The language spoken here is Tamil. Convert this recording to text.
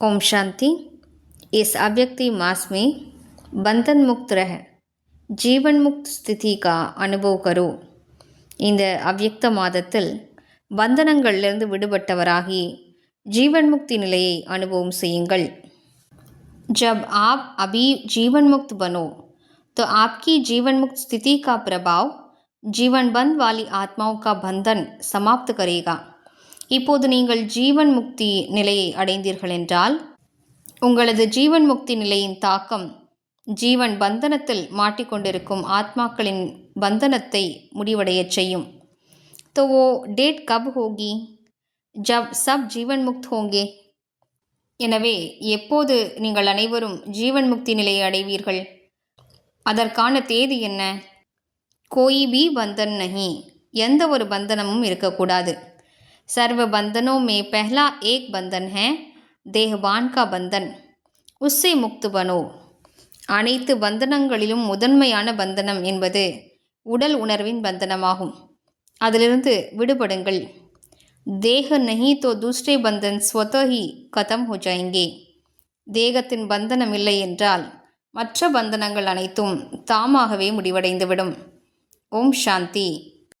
ओम शांति इस अव्यक्ति मास में बंधन मुक्त रह ஜீவன் முக்த் ஸ்திதி கா அனுபவ் கரோ இந்த அவ்யக்த மாதத்தில் பந்தனங்களிலிருந்து விடுபட்டவராகி ஜீவன் முக்தி நிலையை அனுபவம் செய்யுங்கள் जब आप अभी जीवन मुक्त बनो तो आपकी जीवन मुक्त स्थिति का प्रभाव जीवन बंद वाली आत्माओं का बंधन समाप्त करेगा இப்போது நீங்கள் ஜீவன் முக்தி நிலையை அடைந்தீர்கள் என்றால் உங்களது ஜீவன் முக்தி நிலையின் தாக்கம் ஜீவன் பந்தனத்தில் மாட்டிக்கொண்டிருக்கும் ஆத்மாக்களின் பந்தனத்தை முடிவடையச் செய்யும் तो वो डेट कब होगी जब सब जीवन मुक्त होंगे எனவே எப்போது நீங்கள் அனைவரும் ஜீவன் முக்தி நிலையை அடைவீர்கள் அதற்கான தேதி என்ன கோயி பி பந்தன் நஹி எந்த ஒரு பந்தனமும் இருக்கக்கூடாது सर्व बंधनों में पहला एक बंधन है देहबान का बंधन उससे मुक्त बनो அனைத்து பந்தனங்களிலும் முதன்மையான பந்தனம் என்பது உடல் உணர்வின் பந்தனமாகும் அதிலிருந்து விடுபடுங்கள் தேக நஹி தோ தூஸ்ரே பந்தன் ஸ்வதஹி கதம் ஹோ ஜாயங்கே தேகத்தின் பந்தனம் இல்லை என்றால் மற்ற பந்தனங்கள் அனைத்தும் தாமாகவே முடிவடைந்துவிடும் ஓம் சாந்தி